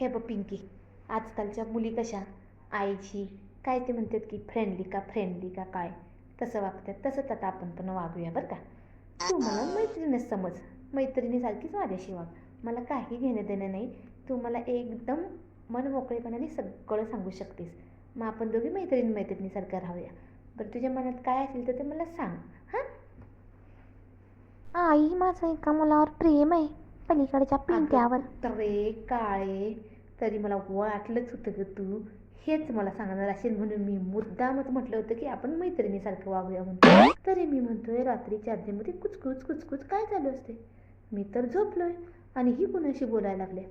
हे बघ पिंकी आजकालच्या मुली कशा? आईची काय ते म्हणतात की फ्रेंडली का फ्रेंडली का काय? तसं वागतात तसंच आता आपण पण वागूया बरं का? तू मला मैत्रिणीच समज. मैत्रिणीसारखीच माझ्याशी वाग. मला काही घेणं देणं नाही. तू मला एकदम मन मोकळेपणाने सगळं सांगू शकतेस. मग आपण दोघी मैत्रिणी मैत्रिणीसारखं राहूया. बरं तुझ्या मनात काय असेल तर ते मला सांग. हां? आई माझं एका मुलावर प्रेम आहे. पलीकडच्या पिंट्यावर. रे काळे तरी मला वाटलंच होतं ग तू. हेच मला सांगणार असेल म्हणून मी मुद्दामच म्हटलं होतं की आपण मैत्रिणीसारखं वागूया म्हणून. तरी मी म्हणतोय रात्री चादरीमध्ये कुचकुच कुचकुच काय चालू असते? मी तर झोपलोय आणि ही कुणाशी बोलायला लागल्या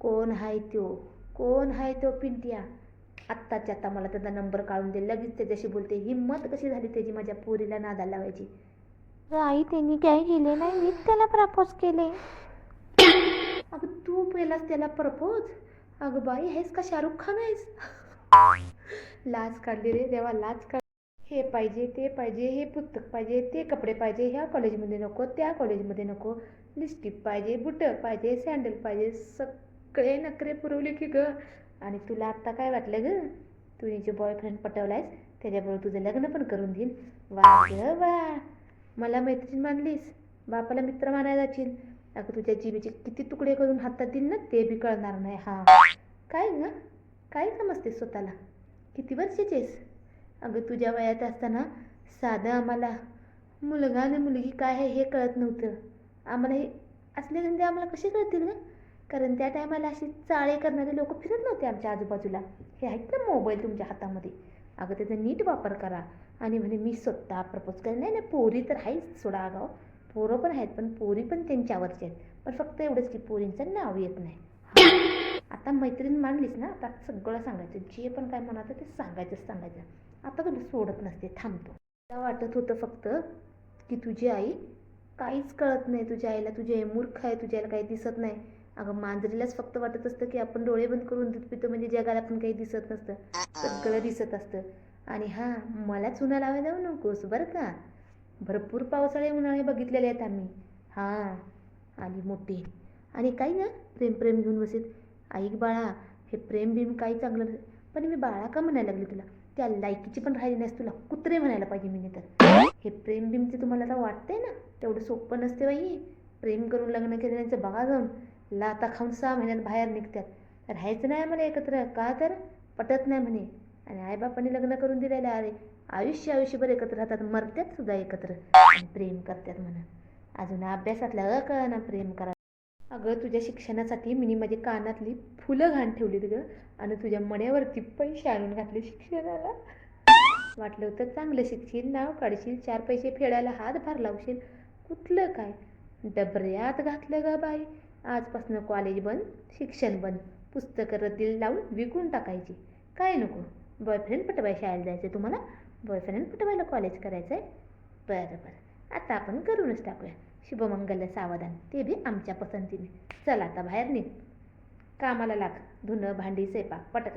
कोण हाय त्यो? कोण हाय तो पिंट्या? आत्ताच्या आता मला त्याचा नंबर काढून दे लगेच त्याच्याशी बोलते. हिंमत कशी झाली त्याची माझ्या पोरीला नादाला लावायची? आई त्यांनी काय केले नाही मीच त्याला प्रपोज केले. अगं तू पहिलाच त्याला प्रपोज. अगं बाई हेच का शाहरुख खान आहेस? लाज काढली रे देवा लाज काढ. हे पाहिजे ते पाहिजे हे पुस्तक पाहिजे ते कपडे पाहिजे ह्या कॉलेजमध्ये नको त्या कॉलेजमध्ये नको. लिपस्टिक पाहिजे बुटं पाहिजे सँडल पाहिजे सगळे नखरे पुरवले की ग. आणि तुला आत्ता काय वाटलं ग? तू जे बॉयफ्रेंड पटवलायस त्याच्याबरोबर तुझं लग्न पण करून देईन. वा ग वा मला मैत्रीण मानलीस बापाला मित्र मानायला जाशील. अगं तुझ्या जिभेचे किती तुकडे करून हातात देईल ना ते बी कळणार नाही हा. काय ना काय समजते स्वतःला? किती वर्षाचेस अगं तुझ्या वयात असताना साधं आम्हाला मुलगा आणि मुलगी काय आहे हे कळत नव्हतं. आम्हाला हे असले धंदे आम्हाला कसे कळतील ग? कारण त्या टायमाला अशी चाळे करणारे लोक फिरत नव्हते आमच्या आजूबाजूला. हे आहेत ना मोबाईल तुमच्या हातामध्ये. अगं त्याचा नीट वापर करा. आणि म्हणे मी स्वतः प्रपोज करेन नाही नाही पोरी तर आहेच सोडा आगाव पोरं पण आहेत पण पोरी पण त्यांच्यावरचे आहेत. पण फक्त एवढंच की पोरींचं नाव येत नाही. आता मैत्रीण मांडलीस ना आता सगळं सांगायचं. जे पण काय म्हणाचं ते सांगायचंच सांगायचं. आता तुला सोडत नसते थांबतो. मला वाटत होतं फक्त की तुझी आई काहीच कळत नाही तुझ्या आईला. तुझी आई मूर्ख आहे तुझ्या आईला काही दिसत नाही. अगं मांजरीलाच फक्त वाटत असतं की आपण डोळे बंद करून दूध पितो म्हणजे जगाला पण काही दिसत नसतं. सगळं दिसत असतं. आणि हां मला चुना लावायला जाऊ नकोस बरं का? भरपूर पावसाळे उन्हाळे बघितलेले आहेत आम्ही. हां आली मोठी. आणि काही ना प्रेम प्रेम घेऊन बसेल. ऐक बाळा हे प्रेम बिम काही चांगलं पण मी बाळा का म्हणायला लागले तुला? त्या लायकीची पण राहिली नाहीस तुला. कुत्रे म्हणायला पाहिजे मी तर हे प्रेम बिमचे तुम्हाला आता वाटतंय ना तेवढं सोपं नसते बाई. प्रेम करून लग्न केल्याचं बघा जाऊन. लाता खाऊन सहा महिन्यात बाहेर निघतात. राहायचं नाही आम्हाला एकत्र. का तर? पटत नाही म्हणे. आणि आईबापाने लग्न करून दिलेलं अरे आयुष्य आयुष्यभर एकत्र राहतात मरत्यात सुद्धा एकत्र. प्रेम करतात म्हणा. अजून अभ्यासातलं अ कळना प्रेम करा. अगं तुझ्या शिक्षणासाठी मी माझी कानातली फुलं घाण ठेवलीत गं. आणि तुझ्या मण्यावरती पैसे आणून घातले शिक्षणाला. वाटलं होतं चांगलं शिकशील नाव काढशील चार पैसे फेडायला हातभार लावशील. कुठलं काय? डबऱ्यात घातलं ग बाई. आजपासून कॉलेज बंद शिक्षण बंद. पुस्तकं रद्दील लावून विकून टाकायची. काय नको? बॉयफ्रेंड पटवाय शाळेला जायचं तुम्हाला? बॉयफ्रेंड पटवायला कॉलेज करायचं आहे बरं बरं. आता आपण करूनच टाकूया. शुभमंगल सावधान. ते बी आमच्या पसंतीने. चल आता बाहेर निघ. कामाला लाग. धुणं भांडी स्वयंपाक पटकन.